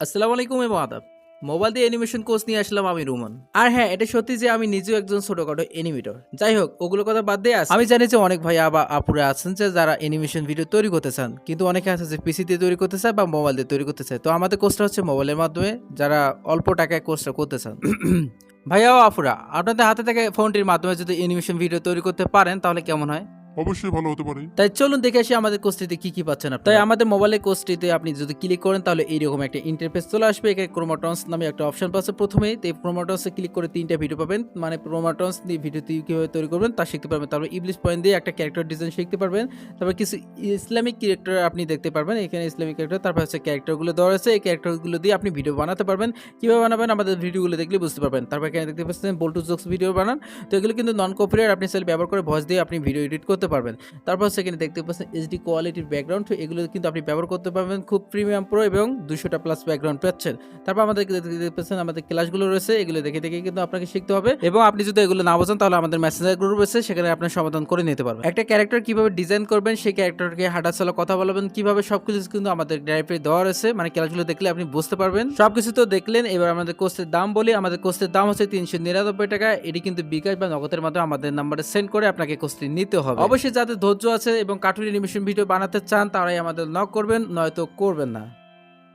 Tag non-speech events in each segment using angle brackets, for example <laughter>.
আসসালামু আলাইকুম এবং আদাব। মোবাইল দিয়ে অ্যানিমেশন কোর্স নিয়ে আসলাম আমি রুমন। আর হ্যাঁ এটা সত্যি যে আমি নিজেও একজন ছোটখাটো অ্যানিমেটর যাই হোক ওগুলো কথা বাদ দিয়ে আস আমি জানি যে অনেক ভাইয়া বা আপুরা আছেন যে যারা অ্যানিমেশন ভিডিও তৈরি করতে চান, কিন্তু অনেকে আছে যে পিসি দিয়ে তৈরি করতে চায় বা মোবাইল দিয়ে তৈরি করতে চায়। তো আমাদের কোর্সটা হচ্ছে মোবাইলের মাধ্যমে যারা অল্প টাকায় কোর্সটা করতে চান। <clears throat> ভাইয়া আপুরা, আপনাদের হাতে থেকে ফোনটির মাধ্যমে যদি অ্যানিমেশন ভিডিও তৈরি করতে পারেন, তাহলে কেমন হয়? অবশ্যই ভালো হতে পারে। তাই চলুন দেখে আসি আমাদের কোর্সটিতে কি কি পাচ্ছেন আপনি তাই আমাদের মোবাইলের কোর্সটিতে আপনি যদি ক্লিক করেন তাহলে এইরকম একটা ইন্টারফেস চলে আসবে। এখানে ক্রোমাটন্স নামে একটা অপশন পাচ্ছে প্রথমেই তো এই ক্রোমাটন্সে ক্লিক করে তিনটা ভিডিও পাবেন। মানে ক্রোমাটন্স দিয়ে ভিডিও কীভাবে তৈরি করবেন তা শিখতে পারবেন। তারপর ইবলিশ পয়েন্ট দিয়ে একটা ক্যারেক্টার ডিজাইন শিখতে পারবেন। তারপর কিছু ইসলামিক ক্যারেক্টার আপনি দেখতে পারবেন। এখানে ইসলামিক ক্যারেক্টার তারপর হচ্ছে ক্যারেক্টারগুলো দেওয়া আছে এই ক্যারেক্টারগুলো দিয়ে আপনি ভিডিও বানাতে পারবেন। কীভাবে বানাবেন আমাদের ভিডিওগুলো দেখলে বুঝতে পারবেন। তারপর এখানে দেখতে পাচ্ছেন বোল্টু জোক্স ভিডিও বানান। তো এগুলো কিন্তু নন কপিরাইট আপনি সেল ব্যবহার করে ভয়েস দিয়ে আপনি ভিডিও এডিট করতে পারবেন। তারপর সেখানে দেখতে পাচ্ছেন এইচডি কোয়ালিটির ব্যাকগ্রাউন্ড এগুলো কিন্তু আপনি ব্যবহার করতে পারবেন খুব প্রিমিয়াম প্রো এবং দুশোটা প্লাস ব্যাকগ্রাউন্ড পাচ্ছেন। তারপর আমাদের দেখতে পাচ্ছেন আমাদের ক্লাসগুলো রয়েছে, এগুলো দেখে দেখে কিন্তু আপনাকে শিখতে হবে এবং আপনি যদি এগুলো না বোঝেন তাহলে আমাদের মেসেঞ্জার গ্রুপ রয়েছে, সেখানে আপনার সমাধান করে নিতে পারবেন। একটা ক্যারেক্টার কীভাবে ডিজাইন করবেন, সেই ক্যারেক্টারকে হাঁটা চলা কথা বলবেন, কীভাবে সবকিছু কিন্তু আমাদের ড্রাইভে দেওয়া রয়েছে মানে ক্লাসগুলো দেখলে আপনি বুঝতে পারবেন। সবকিছু তো দেখলেন, এবার আমাদের কোর্সের দাম বলি, আমাদের কোর্সের দাম হচ্ছে তিনশো নিরানব্বই টাকা, এটি কিন্তু বিকাশ বা নগদের মাধ্যমে আমাদের নাম্বারে সেন্ড করে আপনাকে কোর্সটি নিতে হবে। অবশ্যই যাদের ধৈর্য আছে এবং কার্টুন অ্যানিমেশন ভিডিও বানাতে চান, তারাই আমাদের নক করবেন, নয়তো করবেন না।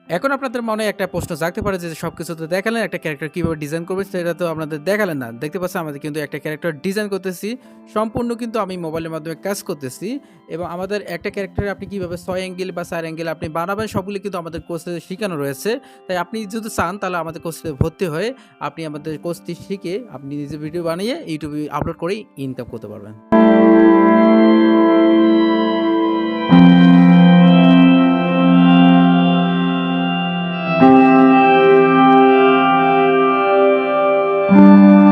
এখন আপনাদের মনে একটা প্রশ্ন জাগতে পারে যে সব কিছু তো দেখালেন, একটা ক্যারেক্টার কীভাবে ডিজাইন করবেন সেটা তো আপনাদের দেখালেন না। দেখতে পাচ্ছেন আমাদের কিন্তু একটা ক্যারেক্টার ডিজাইন করতেছি, সম্পূর্ণ কিন্তু আমি মোবাইলের মাধ্যমে কাজ করতেছি এবং আমাদের একটা ক্যারেক্টার আপনি কীভাবে ছয় অ্যাঙ্গেল বা চার অ্যাঙ্গেল আপনি বানাবেন, সবগুলি কিন্তু আমাদের কোর্সে শেখানো রয়েছে। তাই আপনি যদি চান, তাহলে আমাদের কোর্সে ভর্তি হয়ে আপনি আমাদের কোর্সটি শিখে আপনি নিজে ভিডিও বানিয়ে ইউটিউবে আপলোড করেই ইনকাম করতে পারবেন।